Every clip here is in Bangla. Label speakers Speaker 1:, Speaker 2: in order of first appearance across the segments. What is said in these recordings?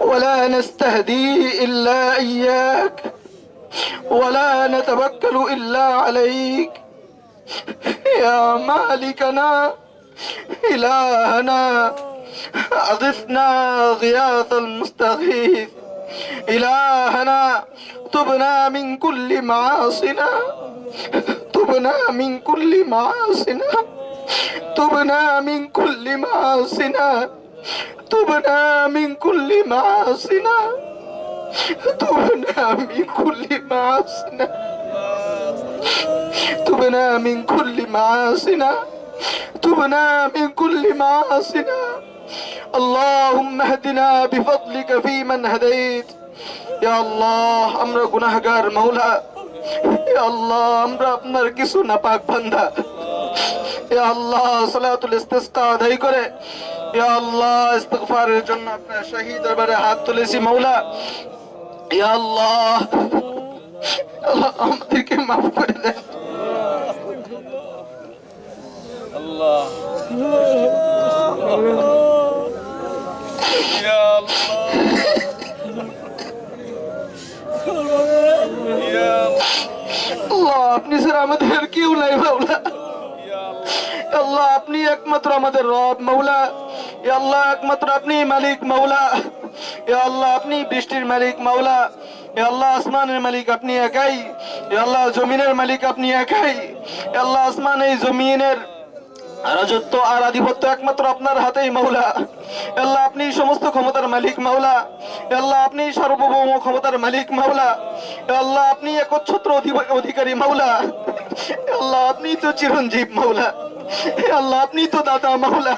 Speaker 1: ولا نستهدي إلا إياك ولا نتوكل إلا عليك. يا مالكنا إلهنا أغثنا غياث المستغيث. إلهنا تبنا من كل معاصنا تبنا من كل معاصنا تبنا من كل معاصنا. تبنا من كل معاصنا تبنا من كل معاصنا تبنا من كل معاصنا تبنا من كل معاصنا اللهم اهدنا بفضلك فيمن هديت يا الله আমরা গুনাহগার মাওলা ইয়া আল্লাহ আমরা আপনার কিছু নাপাক বান্দা ইয়া আল্লাহ সালাতুল ইস্তিসকা আদায় করে ইয়া আল্লাহ ইস্তিগফারের জন্য আপনার শহীদ দরবারে হাত তুলেছি মাওলা ইয়া আল্লাহ আল্লাহ, আমাদেরকে মাফ করে দেন
Speaker 2: আল্লাহ ইয়া আল্লাহ ইয়া
Speaker 1: আল্লাহ আপনি স্যার আমাদের কেউ নাই মাওলা
Speaker 2: ইয়া
Speaker 1: আল্লাহ, আপনি একমাত্র আমাদের রব মৌলা এ আল্লাহ, একমাত্র আপনি মালিক, মাওলা। এ আল্লাহ, আপনি বৃষ্টির মালিক, মাওলা। এ আল্লাহ, আসমানের মালিক, আপনি একাই। এ আল্লাহ, জমিনের মালিক, আপনি একাই। এ আল্লাহ, আসমান এই জমিনের রাজত্ব আর আধিপত্য একমাত্র আপনার হাতেই, মাওলা। আল্লাহ, আপনি সমস্ত ক্ষমতার মালিক, মাওলা। আল্লাহ, আপনি সার্বভৌম ক্ষমতার মালিক, মাওলা। আল্লাহ, আপনি একচ্ছত্র অধিকারী, মাওলা। আল্লাহ, আপনি তো চিরঞ্জীব, মাওলা। আল্লাহ আপনি তো দাদা মাওলা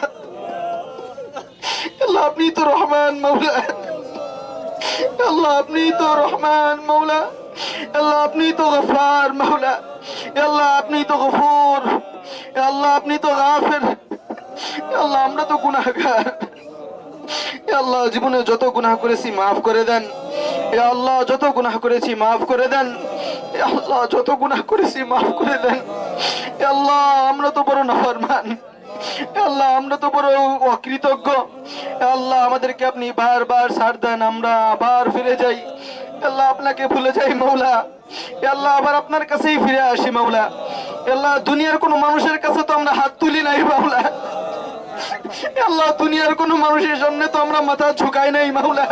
Speaker 1: আল্লাহ আপনি তো রহমান মাওলা আল্লাহ আপনি তো রহমান মাওলা আল্লাহ আপনি তো গফার মাওলা আল্লাহ আপনি তো গফুর আল্লাহ আপনি তো গাফের আল্লাহ আমরা তো গুনাহগার আল্লাহ জীবনে যত গুনাহ করেছি মাফ করে দেন এ আল্লাহ যত গুনাহ করেছি মাফ করে দেন আল্লাহ যত গুনাহ করেছি মাফ করে দেন আল্লাহ, আমরা তো বড় নাফরমান। আল্লাহ, আমরা তো বড় অকৃতজ্ঞ। আল্লাহ, আমাদেরকে আপনি বারবার ছাড় দেন, আমরা আবার ফিরে যাই। আল্লাহ, আপনাকে ভুলে যাই মৌলা আল্লাহ, আবার আপনার কাছেই ফিরে আসি, মাওলা। আল্লাহ, দুনিয়ার কোনো মানুষের কাছে তো আমরা হাত তুলি নাই, মাওলা। আল্লাহ, দুনিয়ার কোনো মানুষের সামনে তো আমরা মাথা ঝুঁকাই নাই, মাওলা।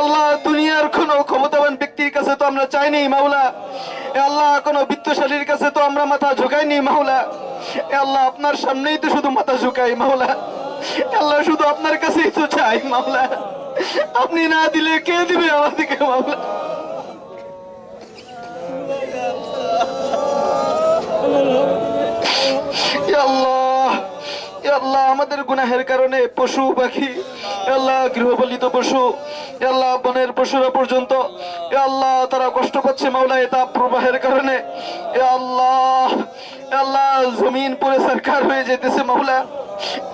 Speaker 1: আল্লাহ, দুনিয়ার কোনো ক্ষমতাবান ব্যক্তির কাছে তো আমরা চাইনি, মাওলা। আল্লাহ, কোনো বিত্তশালীর কাছে তো আমরা মাথা ঝুঁকাইনি, মাওলা। আল্লাহ, আপনার সামনেই তো শুধু মাথা ঝুঁকাই, মাওলা। আল্লাহ, শুধু আপনার কাছেই তো চাই, মাওলা। আপনি না দিলে কে দিবে আমাদেরকে, মাওলা? আমাদের গুনাহের কারণে পশু, পাখি, আল্লাহ গৃহপালিত পশু, আল্লাহ বনের পশুরা পর্যন্ত আল্লাহ তারা কষ্ট পাচ্ছে মাওলা এই তাপ প্রবাহের কারণে আল্লাহ আল্লাহ জমিন পরে সরকার হয়ে যেতেছে মাওলা,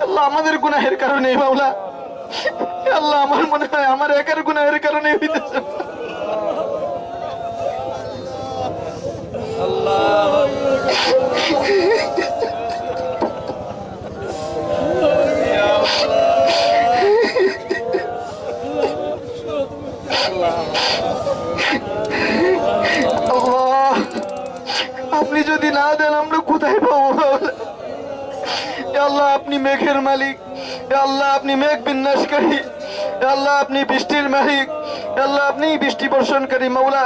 Speaker 1: আল্লাহ আমাদের গুনাহের কারণে মাওলা আল্লাহ আমার মনে হয় আমার একার গুনাহের কারণে হইতেছে। আল্লাহ। না দেন, আমরা কোথায় পাবো? আল্লাহ, আপনি মেঘের মালিক। আল্লাহ, আপনি মেঘ বিন্যাসকারী। আল্লাহ, আপনি বৃষ্টির মালিক। আল্লাহ, আপনি বৃষ্টি বর্ষণকারী মাওলা।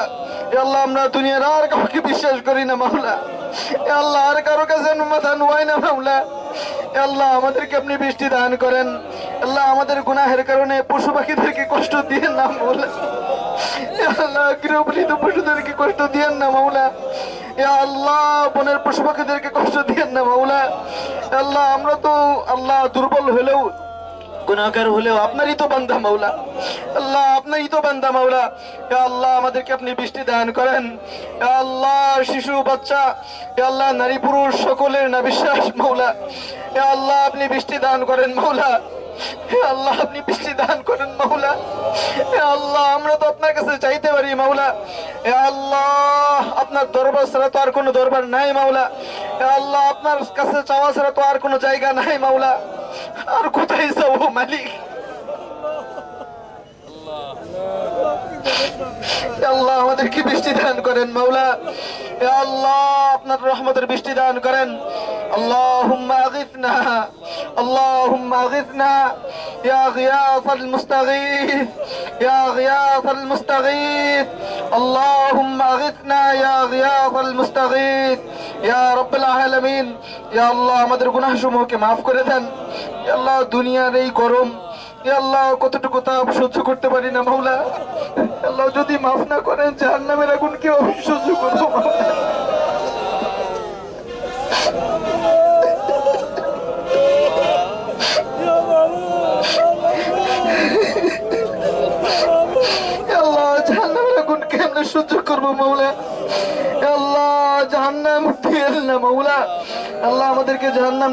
Speaker 1: আল্লাহ, আমরা দুনিয়ার আর কাউকে বিশ্বাস করি না মাওলা। আল্লাহ, আর কারও কাছে মাথা নোয়াই না মাওলা। আল্লাহ, আমাদেরকে আপনি বৃষ্টি দান করেন। আল্লাহ, আমাদের গুনাহের কারণে পশু পাখিদেরকে কষ্ট দিয়ে না মাওলা। আল্লাহ, গৃহপালিত পশুদেরকে কষ্ট দিয়েন না মাওলা। এ আল্লাহ, বনের পশু পাখিদেরকে কষ্ট দিয়েন না মাওলা। আল্লাহ, আমরা তো আল্লাহ দুর্বল হলেও, গুনাহগার হলেও আপনারই তো বান্দা মাওলা। আল্লাহ, আপনারই তো বান্দা মাওলা। আল্লাহ, আমাদেরকে আপনি বৃষ্টি দান করেন। আল্লাহ, শিশু, বাচ্চা আল্লাহ, নারী, পুরুষ, সকলের না বিশ্বাস মাওলা। আল্লাহ, আপনি বৃষ্টি দান করেন মাওলা। আল্লাহ, আপনি বৃষ্টি দান করেন মাওলা। আল্লাহ, আমরা তো আপনার কাছে চাইতে পারি মাওলা। আল্লাহ, আপনার দরবার ছাড়া তো আর কোনো দরবার নাই মাওলা। আল্লাহ, আপনার কাছে চাওয়া ছাড়া তো আর কোনো জায়গা নাই মাওলা। আর কোথায় যাব মালিক? আল্লাহ, আমাদেরকে বৃষ্টি দান করেন মাওলা। আল্লাহ, আপনার রহমতের বৃষ্টি দান করেন। اللهم اغثنا اللهم اغثنا يا غياث المستغيث يا غياث المستغيث اللهم اغثنا يا غياث المستغيث يا رب العالمين يا الله আমাদের গুনাহ সমূহকে maaf করে দেন ইয়া আল্লাহ দুনিয়ার এই গরম ইয়া আল্লাহ কতটুকু তাপ সহ্য করতে পারি না মাওলা আল্লাহ যদি মাফ না করেন জাহান্নামের আগুন কিভাবে সহ্য করবো মাওলা আল্লাহ আল্লাহ জাহান্নাম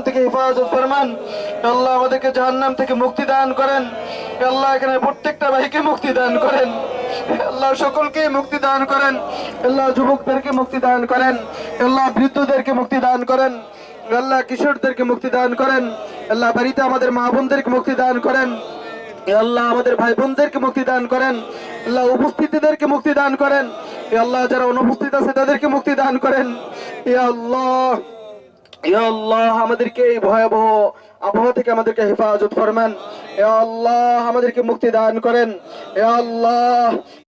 Speaker 1: থেকে জাহান্নাম থেকে মুক্তি দান করেন। এখানে প্রত্যেকটা ভাইকে মুক্তি দান করেন। মুক্তি দান করেন। যুবকদেরকে মুক্তি দান করেন। আল্লাহ বৃদ্ধদেরকে মুক্তি দান করেন। আল্লাহ কিশোরদেরকে মুক্তি দান করেন। আল্লাহ বাড়িতে আমাদের মা বোনদেরকে মুক্তি দান করেন। আল্লাহ আমাদের ভাই বোনদেরকে মুক্তি দান করেন। আল্লাহ উপস্থিতিদেরকে মুক্তি দান করেন। আল্লাহ যারা অনুপস্থিত আছে, তাদেরকে মুক্তি দান করেন। আল্লাহ আল্লাহ আমাদেরকে এই ভয়াবহ আবহাওয়া থেকে আমাদেরকে হেফাজত ফরমান। আল্লাহ আমাদেরকে মুক্তি দান করেন। আল্লাহ